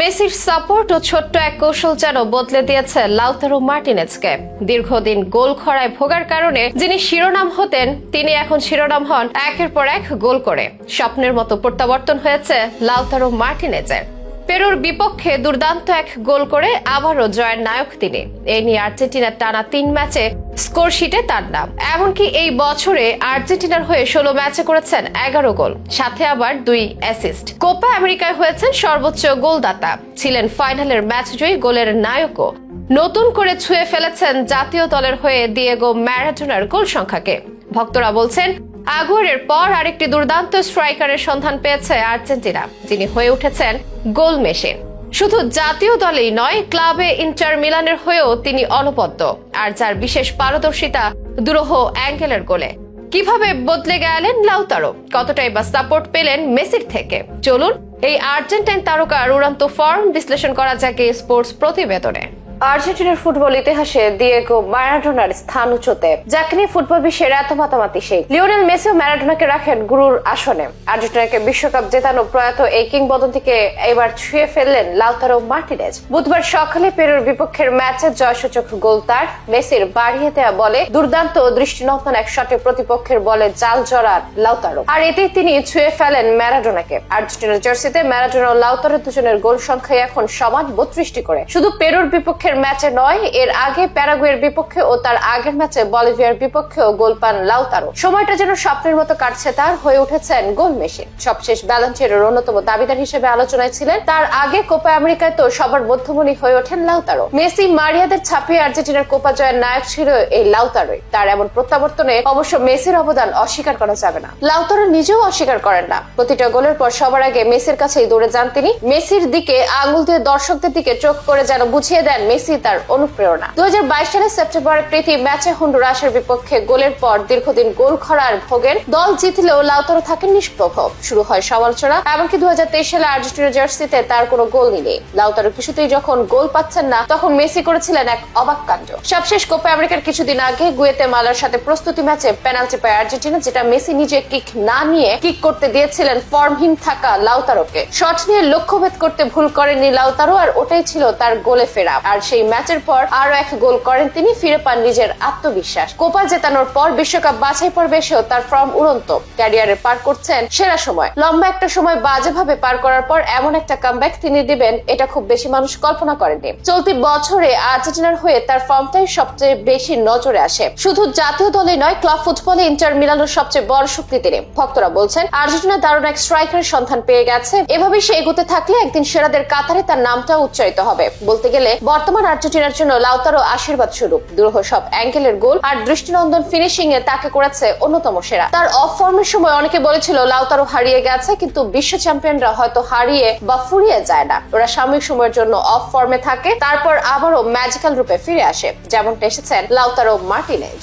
মেসির সাপোর্ট ও ছোট্ট এক কৌশল যেন বদলে দিয়েছে লাউতারো মার্টিনেজকে। দীর্ঘদিন গোল খরায় ভোগার কারণে যিনি শিরোনাম হতেন, তিনি এখন শিরোনাম হন একের পর এক গোল করে। স্বপ্নের মতো প্রত্যাবর্তন হয়েছে লাউতারু মার্টিনেজের। পেরুর বিপক্ষে দুর্দান্ত এক গোল করে আবারও জয়ের নায়ক তিনি। এ নিয়ে আর্জেন্টিনার টানা তিন ম্যাচে স্কোর শিটে তার নাম। এমনকি এই বছরে আর্জেন্টিনার হয়ে ষোলো ম্যাচে করেছেন এগারো গোল, সাথে আবার দুই অ্যাসিস্ট কোপা আমেরিকায় হয়েছেন সর্বোচ্চ গোলদাতা। ছিলেন ফাইনালের ম্যাচ জয়ী গোলের নায়কও। নতুন করে ছুঁয়ে ফেলেছেন জাতীয় দলের হয়ে দিয়েগো ম্যারাডোনার গোল সংখ্যাকে। ভক্তরা বলছেন আগুয়ারের পর আরেকটি দুর্দান্ত স্ট্রাইকারের সন্ধান পেয়েছে আর্জেন্টিনা, যিনি হয়ে উঠেছেন গোল মেশিন শুধু জাতীয় দলেই নয়, ক্লাবে ইন্টার মিলানের হয়েও তিনি অনবদ্য, আর যার বিশেষ পারদর্শিতা দুরহ অ্যাঙ্গেলের গোলে। কীভাবে বদলে গেলেন লাউতারো কতটাই বা সাপোর্ট পেলেন মেসির থেকে? চলুন, এই আর্জেন্টাইন তারকার উড়ান্ত ফর্ম বিশ্লেষণ করা যাক স্পোর্টস প্রতিবেদনে। আর্জেন্টিনার ফুটবল ইতিহাসে দিয়েগো ম্যারাডোনার স্থান উচ্চতে যাকে নিয়ে ফুটবল বিশ্বের এত মাতামাতি সেই। লিওনেল মেসিও ম্যারাডোনাকে রাখেন গুরুর আসনে। আর্জেন্টিনাকে বিশ্বকাপ জেতানো প্রয়াত এই কিংবদন্তিকে এবার ছুঁয়ে ফেললেন লাউতারো মার্টিনেজ। বুধবার সকালে পেরুর বিপক্ষের ম্যাচের জয়সূচক গোল তার। মেসির বাড়িয়ে দেওয়া বলে দুর্দান্ত দৃষ্টিনন্দন এক শটে প্রতিপক্ষের বলে জাল জড়ার লাউতারো। আর এতেই তিনি ছুঁয়ে ফেলেন ম্যারাডোনাকে। আর্জেন্টিনার জার্সিতে ম্যারাডোনা ও লাউতারো দুজনের গোল সংখ্যা এখন সমান বত্রিশটি করে। শুধু পেরুর বিপক্ষের ম্যাচে নয়, এর আগে প্যারাগুয়ের বিপক্ষে ও তার আগের ম্যাচে বলিভিয়ার বিপক্ষেও গোল পান লাউতারো। সময়টা যেন স্বপ্নের মতো কাটছে তার, হয়ে উঠেছেন গোল মেশিন। সবশেষ ব্যালেন্সের অন্যতম দাবিদার হিসেবে আলোচনায় ছিলেন। তার আগে কোপা আমেরিকায় তো সবার মধ্যমণি হয়ে ওঠেন লাউতারো। মেসি মারিয়াদের ছাপিয়ে আর্জেন্টিনার কোপা জয়ের নায়ক ছিল এই লাউতারোই। তার এমন প্রত্যাবর্তনে অবশ্য মেসির অবদান অস্বীকার করা যাবে না। লাউতারো নিজেও অস্বীকার করেন না। প্রতিটা গোলের পর সবার আগে মেসির কাছেই দৌড়ে যান তিনি। মেসির দিকে আঙুল দিয়ে দর্শকদের দিকে চোখ করে যেন বুঝিয়ে দেন মেসি তার অনুপ্রেরণা। দু সালের সেপ্টেম্বরে প্রীতি ম্যাচে হন্ডুরাসের বিপক্ষে গোলের পর দীর্ঘদিন গোল খরার ভোগেন দল জিতলেও লাউতারো থাকেন নিষ্প্রভ শুরু হয় সমালোচনা, এমনকি দু সালে আর্জেন্টিনা জার্সিতে তার কোনো গোল নেই। লাউতারো কিছুতেই যখন গোল পাচ্ছেন না, তখন মেসি করেছিলেন এক অবাক কাণ্ড। সবশেষ কোপা আমেরিকার কিছুদিন আগে গুয়েতে মালার সাথে প্রস্তুতি ম্যাচে পেনাল্টি পায় আর্জেন্টিনা, যেটা মেসি নিজে কিক না নিয়ে কিক করতে দিয়েছিলেন ফর্মহীন থাকা লাউতারোকে। শট নিয়ে লক্ষ্যভেদ করতে ভুল করেননি লাউতারো, আর ওটাই ছিল তার গোলে ফেরা। আর সেই ম্যাচের পর আরও এক গোল করেন তিনি, ফিরে পান নিজের আত্মবিশ্বাস। কোপা জেতানোর পর বিশ্বকাপ বাছাই পর্বে এসেও তার ফর্ম উড়ন্ত। ক্যারিয়ারে পার করছেন সেরা সময়। লম্বা একটা সময় বাজেভাবে পার করার পর এমন একটা কামব্যাক তিনি দিবেন, এটা খুব বেশি মানুষ কল্পনা করেননি। চলতি বছরে আর্জেন্টিনার হয়ে তার ফর্মটাই সবচেয়ে বেশি নজরে আসে। শুধু জাতীয় দলে নয়, ক্লাব ফুটবলে ইন্টার মিলানোর সবচেয়ে বড় শক্তি তিনি। ভক্তরা বলছেন, আর্জেন্টিনা দারুণ এক স্ট্রাইকারের সন্ধান পেয়ে গেছে। এভাবে সে এগোতে থাকলে একদিন সেরাদের কাতারে তার নামটা উচ্চারিত হবে। বলতে গেলে, বর্তমান আর্জেন্টিনার জন্য লাউতারো আশীর্বাদ স্বরূপ। দুরহ সব অ্যাঙ্গেলের গোল আর দৃষ্টিনন্দন ফিনিশিং এ তাকে করেছে অন্যতম সেরা। তার অফ ফর্মের সময় অনেকে বলেছিল লাউতারো হারিয়ে গেছে, কিন্তু বিশ্ব চ্যাম্পিয়নরা হয়তো হারিয়ে বা ফুরিয়ে যায় না। ওরা সাময়িক সময়ের জন্য অফ ফর্মে থাকে, তারপর আবারও ম্যাজিক্যাল রূপে ফিরে আসে। যেমনটা এসেছেন লাউতারো মার্টিনেজ।